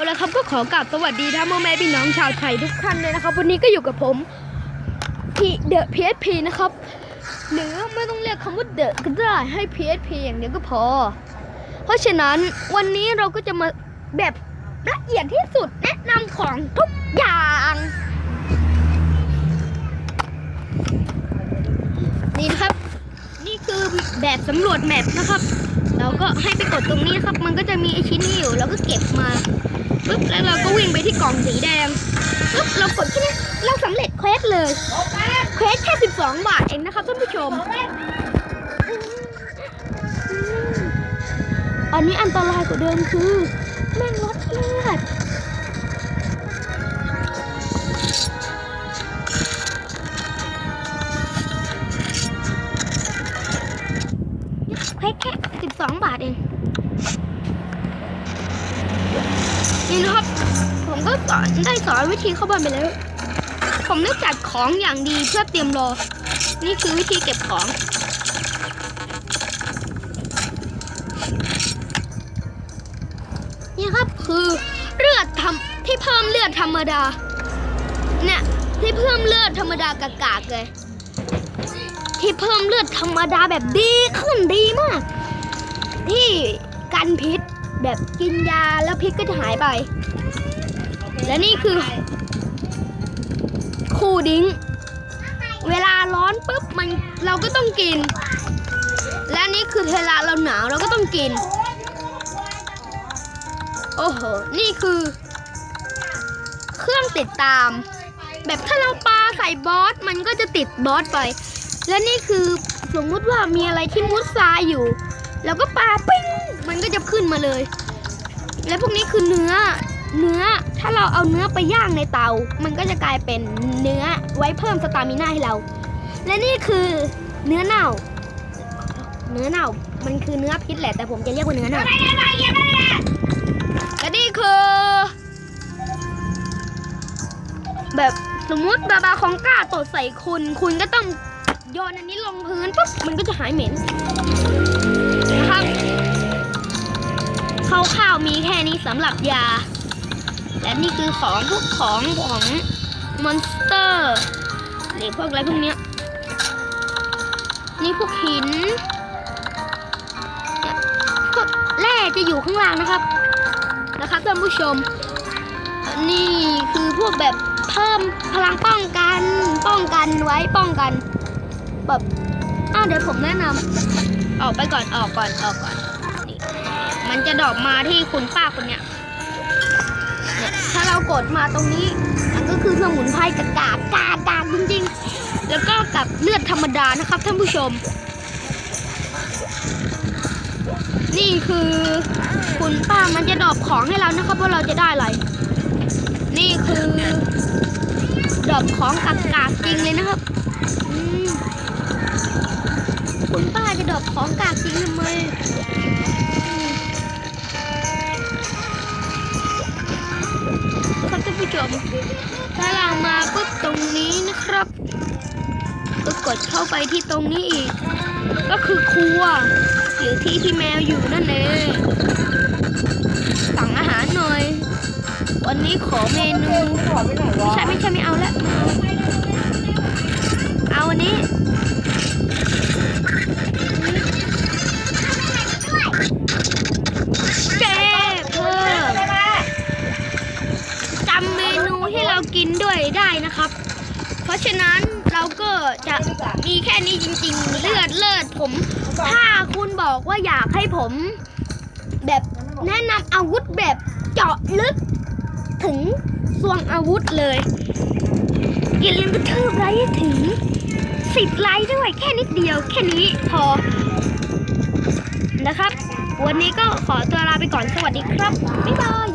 เอาละครับก็ขอกราบสวัสดีนพ่อแม่พี่น้องชาวไทยทุกท่านเลยนะครับ วันนี้ก็อยู่กับผมพี่เดอะพีเอสพีนะครับ หรือไม่ต้องเรียกคำว่าเดอะก็ได้ให้พีเอสพีอย่างเดียวก็พอ เพราะฉะนั้นวันนี้เราก็จะมาแบบละเอียดที่สุดแนะนำของทุกอย่าง นี่นะครับ นี่คือแบบสำรวจแมปนะครับเราก็ให้ไปกดตรงนี้นะครับ มันก็จะมีไอชิ้นนี้อยู่ เราก็เก็บมา ปุ๊บแล้วเราก็วิ่งไปที่กล่องสีแดงปุ๊บเรากดแค่นี้เราสำเร็จเควสเลยเควสแค่ 12 บาทเองนะครับท่านผู้ชม อันนี้อันตรายกว่าเดิมคือ แม่งลดเลือดเควสแค่ 12 บาทเอง นี่นะครับ ผมก็สอนได้สอนวิธีเข้าบ้านไปแล้ว ผมได้จัดของอย่างดีเพื่อเตรียมรอ นี่คือวิธีเก็บของ นี่ครับคือเลือดทำที่เพิ่มเลือดธรรมดา เนี่ยที่เพิ่มเลือดธรรมดากากๆเลย ที่เพิ่มเลือดธรรมดาแบบดีขึ้นดีมาก ที่กันพิษ แบบกินยาแล้วพิษก็จะหายไป และนี่คือ คูดิ้ง เวลาร้อนปุ๊บมันเราก็ต้องกิน และนี่คือเวลาเราหนาวเราก็ต้องกิน โอ้โห นี่คือ เครื่องติดตาม แบบถ้าเราปาใส่บอสมันก็จะติดบอสไป และนี่คือสมมุติว่ามีอะไรที่มุดทรายอยู่ แล้วก็ปาปิ้งมันก็จะขึ้นมาเลย และพวกนี้คือเนื้อเนื้อถ้าเราเอาเนื้อไปย่างในเตา มันก็จะกลายเป็นเนื้อไว้เพิ่มสตามิน่าให้เรา และนี่คือเนื้อเน่า เนื้อเน่ามันคือเนื้อพิษแหละแต่ผมจะเรียกว่าเนื้อเน่าและนี่คือ แบบสมมุติบาบาของกล้าตดใส่คุณ คุณก็ต้องโยนอันนี้ลงพื้นปุ๊บมันก็จะหายเหม็น คร่าวๆมีแค่นี้สำหรับยา และนี่คือของพวกของของมอนสเตอร์หรือพวกอะไรพวกเนี้ยนี่พวกหินพวกแร่จะอยู่ข้างล่างนะครับ นะครับท่านผู้ชม นี่คือพวกแบบเพิ่มพลังป้องกัน ป้องกันไว้ป้องกันแบบอ้าวเดี๋ยวผมแนะนำออกไปก่อนออกก่อนออกก่อน มันจะดรอปมาที่คุณป้าคนเนี้ยเนี่ยถ้าเรากดมาตรงนี้ มันก็คือสมุนไพรกากากกากากจริงๆ แล้วก็กับเลือดธรรมดานะครับท่านผู้ชม นี่คือคุณป้ามันจะดรอปของให้เรานะครับว่าเราจะได้อะไร นี่คือดรอปของกากากๆจริงเลยนะครับคุณป้าจะดรอปของกากจริงทำไมอืม กดเข้าไปที่ตรงนี้อีก ก็คือครัว หรือที่ที่แมวอยู่นั่นเองสั่งอาหารหน่อย วันนี้ขอเมนูใช่ไม่ใช่ไม่เอาล้วเอาอันนี้เจเพิ่มจำเมนูที่เรากินด้วยได้นะครับ ราะฉะนั้นเราก็จะมีแค่นี้จริง ๆ เลือดเลือดผม ถ้าคุณบอกว่าอยากให้ผม แบบแนะนำอาวุธแบบเจาะลึก ถึงสวงอาวุธเลยอย่าลืมกระทืบไลค์ให้ถึงสิบไลค์ด้วยแค่นิดเดียว แค่นี้พอนะครับ วันนี้ก็ขอตัวลาไปก่อนสวัสดีครับ บ๊ายบาย